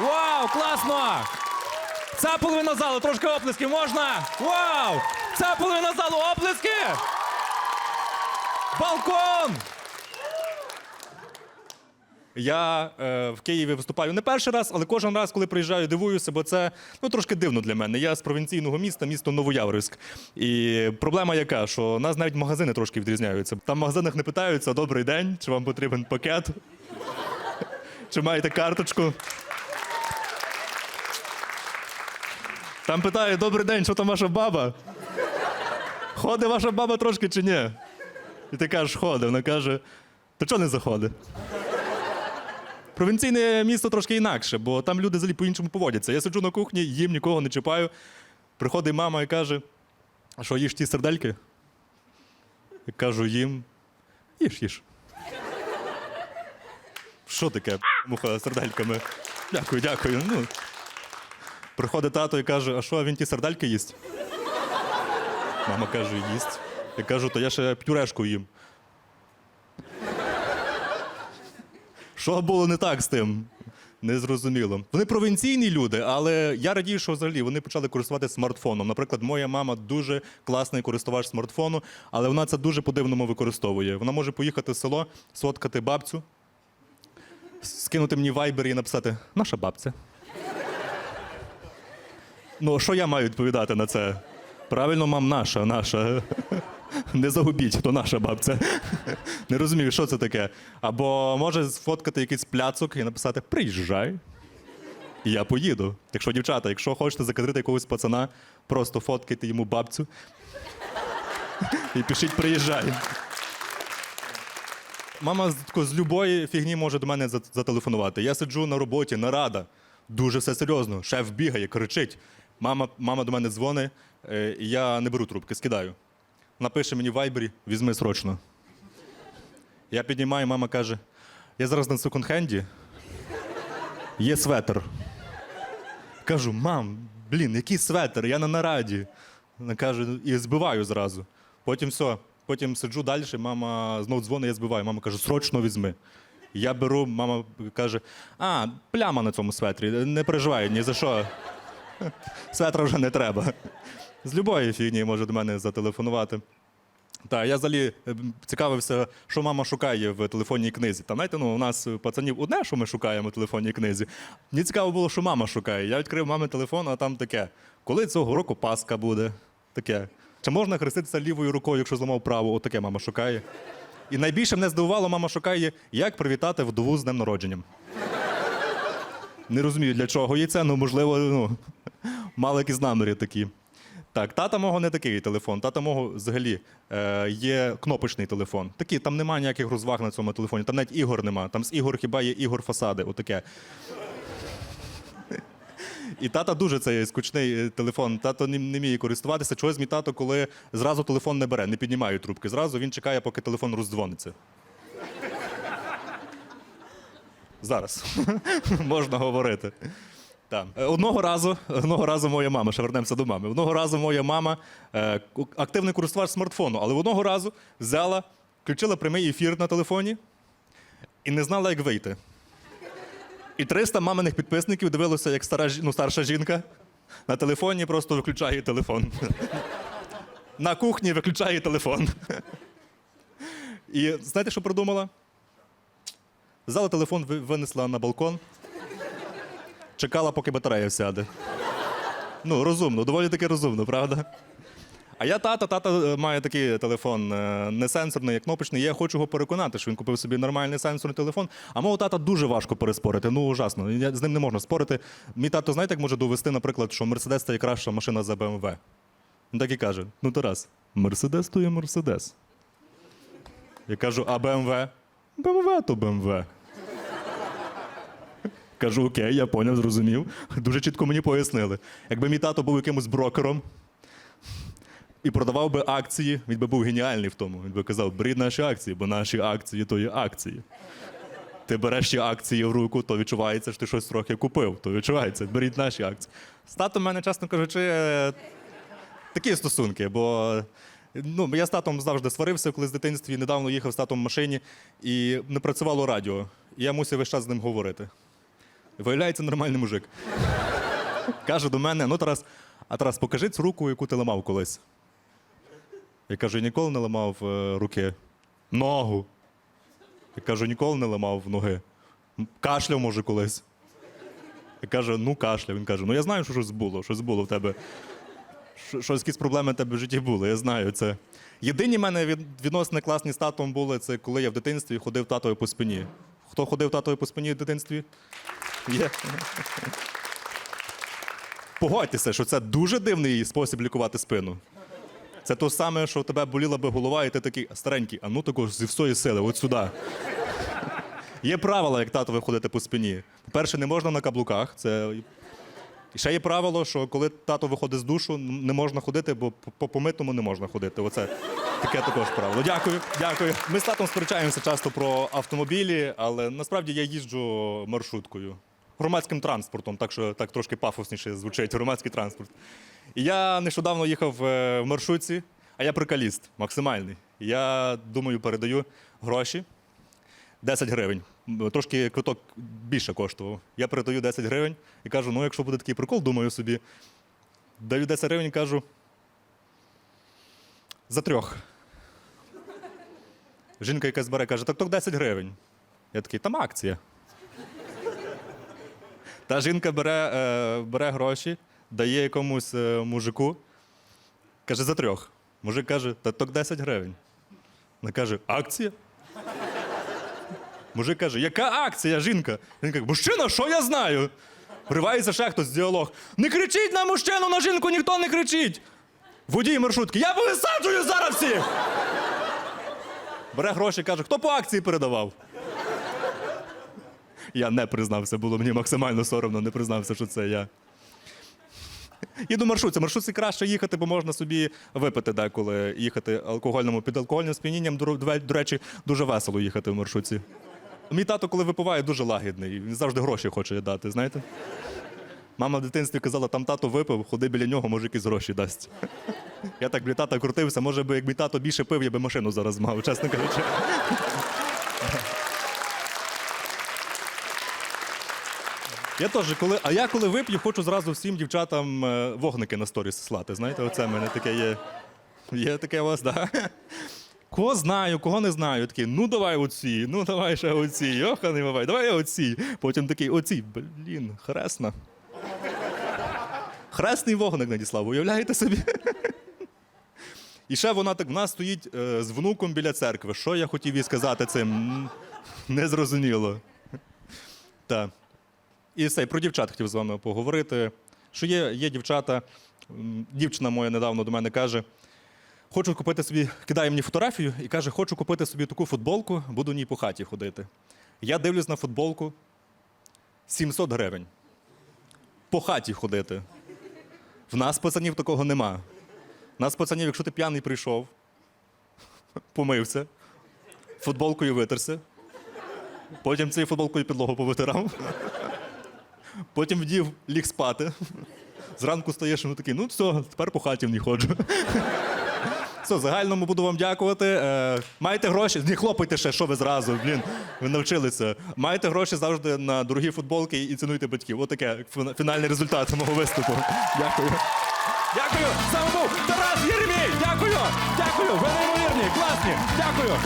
Вау, класно! Ця половина залу, трошки оплески можна? Вау! Ця половина залу, оплески! Балкон! Я е, в Києві виступаю не перший раз, але кожен раз, коли приїжджаю, дивуюся, бо це ну, трошки дивно для мене. Я з провінційного міста, місто Новояворівськ. І проблема яка, що у нас навіть магазини трошки відрізняються. Там в магазинах не питаються добрий день, чи вам потрібен пакет, чи маєте карточку. Там питають, добрий день, що там ваша баба? Ходить ваша баба трошки чи ні? І ти кажеш, ходить. Вона каже, то чого не заходить? Провінційне місто трошки інакше, бо там люди взагалі по-іншому поводяться. Я сиджу на кухні, їм нікого не чіпаю. Приходить мама і каже: а що, їш ті сердельки? Я кажу, їм. Їж, їж. Що таке, муха сердельками? Дякую, дякую. Ну. Приходить тато і каже, а що він ті сердельки їсть? Мама каже, їсть. Я кажу, то я ще пюрешку їм. Що було не так з тим? Незрозуміло. Вони провінційні люди, але я радію, що взагалі вони почали користуватися смартфоном. Наприклад, моя мама дуже класний користувач смартфону, але вона це дуже по-дивному використовує. Вона може поїхати в село, сфоткати бабцю, скинути мені вайбер і написати Наша бабця. Ну, що я маю відповідати на це? Правильно, мам, наша, наша. Не загубіть, то наша бабця. Не розумію, що це таке. Або може сфоткати якийсь пляцок і написати Приїжджай. І я поїду. Якщо дівчата, якщо хочете закадрити якогось пацана, просто фоткайте йому бабцю. І пишіть приїжджай. Мама з, з любої фігні може до мене зателефонувати. Я сиджу на роботі, нарада. Дуже все серйозно. Шеф бігає, кричить. Мама, мама до мене дзвонить, е, я не беру трубки, скидаю. Напише мені в вайбері, візьми срочно. Я піднімаю, мама каже: я зараз на секонд-хенді. Є светр. Кажу, мам, блін, який светр? Я на нараді. Вона каже, і збиваю зразу. Потім все. Потім сиджу далі, мама знов дзвонить, я збиваю. Мама каже, срочно візьми. Я беру, мама каже: а, пляма на цьому светрі, не переживай ні за що. Светра вже не треба. З любої фігні може до мене зателефонувати. Так, я взагалі е, цікавився, що мама шукає в телефонній книзі. Та знаєте, ну у нас е, пацанів одне, що ми шукаємо в телефонній книзі. Мені цікаво було, що мама шукає. Я відкрив мами телефон, а там таке: коли цього року Пасха буде? Таке. Чи можна хреститися лівою рукою, якщо зламав праву? Отаке мама шукає. І найбільше мене здивувало, мама шукає, як привітати вдову з днем народженням. Не розумію, для чого їй це, ну можливо, ну, мали якісь наміри такі. Так, тата мого не такий телефон. Тата мого взагалі е, є кнопочний телефон. Такий, там немає ніяких розваг на цьому телефоні. Там навіть ігор нема. Там з ігор хіба є ігор фасади. Отаке. І тата дуже цей скучний е, телефон. Тато не, не вміє користуватися. Чогось мій тато, коли зразу телефон не бере, не піднімає трубки. Зразу він чекає, поки телефон роздзвониться. Зараз можна говорити. Так. Е, Одного разу, одного разу моя мама, ще вернемося до мами. Одного разу моя мама е, активний користувач смартфону, але одного разу взяла, включила прямий ефір на телефоні і не знала, як вийти. І 300 маминих підписників дивилося, як стара, ну, старша жінка на телефоні просто виключає телефон. На кухні виключає телефон. І знаєте, що придумала? Взяла телефон, винесла на балкон, чекала, поки батарея сяде. Ну, розумно, доволі таки розумно, правда? А я тата, тата е, має такий телефон е, не сенсорний, як кнопочний. Я хочу його переконати, що він купив собі нормальний сенсорний телефон. А мого тата дуже важко переспорити. Ну, ужасно. Я, з ним не можна спорити. Мій тато, знаєте, як може довести, наприклад, що Мерседес це краща машина за БМВ. Він так і каже: ну, Тарас, Мерседес то є Мерседес. Я кажу, а БМВ? БМВ то БМВ. Кажу, окей, я поняв, зрозумів. Дуже чітко мені пояснили. Якби мій тато був якимось брокером і продавав би акції, він би був геніальний в тому. Він би казав, беріть наші акції, бо наші акції то є акції. Ти береш ці акції в руку, то відчувається, що ти щось трохи купив, то відчувається, беріть наші акції. З татом в мене, чесно кажучи, е, такі стосунки, бо ну, я з татом завжди сварився, коли з дитинстві недавно їхав з татом в машині і не працювало радіо. І я мусив весь час з ним говорити. Виявляється, нормальний мужик. Каже до мене: ну, Тарас, а Тарас, покажи цю руку, яку ти ламав колись. Я кажу, ніколи не ламав е, руки. Ногу. Я кажу, ніколи не ламав ноги. Кашляв, може, колись. Я кажу, ну кашляв. Він каже, ну я знаю, що щось було, щось було в тебе. Щось якісь проблеми в тебе в житті були, я знаю це. Єдині в мене від, відносини класні з татом були, це коли я в дитинстві ходив татові по спині. Хто ходив татові по спині в дитинстві? Є. Погодьтеся, що це дуже дивний спосіб лікувати спину. Це то саме, що у тебе боліла би голова, і ти такий старенький, а ну тако зі всієї сили, от сюди. Є правила, як татові ходити по спині. По-перше, не можна на каблуках. Це... І ще є правило, що коли тато виходить з душу, не можна ходити, бо по помитому не можна ходити. Оце таке також правило. Дякую, дякую. Ми з татом сперечаємося часто про автомобілі, але насправді я їжджу маршруткою. Громадським транспортом, так що так трошки пафосніше звучить громадський транспорт. І я нещодавно їхав е, в маршрутці, а я прикаліст максимальний. Я думаю, передаю гроші 10 гривень. Трошки квиток більше коштував. Я передаю 10 гривень і кажу: ну, якщо буде такий прикол, думаю собі, даю 10 гривень і кажу. За трьох. Жінка якась бере, каже, так то 10 гривень. Я такий, там акція. Та жінка бере, е, бере гроші, дає якомусь е, мужику, каже, за трьох. Мужик каже, та ток 10 гривень. Вона каже, акція? Мужик каже, яка акція, жінка? Він каже, мужчина, що я знаю? Вривається ще хтось діалог. Не кричіть на мужчину, на жінку ніхто не кричить. Водій маршрутки, я повисаджую зараз всіх. Бере гроші, каже, хто по акції передавав? Я не признався, було мені максимально соромно, не признався, що це я. Їду маршрутці. Маршрутці краще їхати, бо можна собі випити деколи, їхати алкогольному під алкогольним сп'янінням. До, речі, дуже весело їхати в маршрутці. Мій тато, коли випиває, дуже лагідний. Він завжди гроші хоче дати, знаєте? Мама в дитинстві казала, там тато випив, ходи біля нього, може якісь гроші дасть. Я так біля тата крутився, може би, як мій тато більше пив, я би машину зараз мав, чесно кажучи. Я теж, коли, а я коли вип'ю, хочу зразу всім дівчатам е, вогники на сторіс слати. Знаєте, оце в мене таке є. Є таке у вас? Да? Кого знаю, кого не знаю. Такий, ну давай оці, ну давай ще оці, йоханий бабай, давай оці. Потім такий, оці, блін, хресна. Хресний вогник надіслав, уявляєте собі? І ще вона так, вона стоїть е, з внуком біля церкви. Що я хотів їй сказати цим? М, Незрозуміло. Так. І все, про дівчат хотів з вами поговорити. Що є, є дівчата, дівчина моя недавно до мене каже: хочу купити собі, кидає мені фотографію і каже, хочу купити собі таку футболку, буду в ній по хаті ходити. Я дивлюсь на футболку 700 гривень. По хаті ходити. В нас пацанів такого нема. В нас пацанів, якщо ти п'яний прийшов, помився, футболкою витерся, потім цією футболкою підлогу повитирав. Потім вдів, ліг спати. Зранку стаєш, ну такий, ну все, тепер по хаті ній ходжу. Все, загальному буду вам дякувати. Е, маєте гроші, не хлопайте ще, що ви зразу, блін, ви навчилися. Маєте гроші завжди на дорогі футболки і цінуйте батьків. Отаке фіна- фінальний результат мого виступу. Дякую. Дякую! З вами був Тарас Єремій! Дякую! Дякую! Ви неймовірні! Класні! Дякую!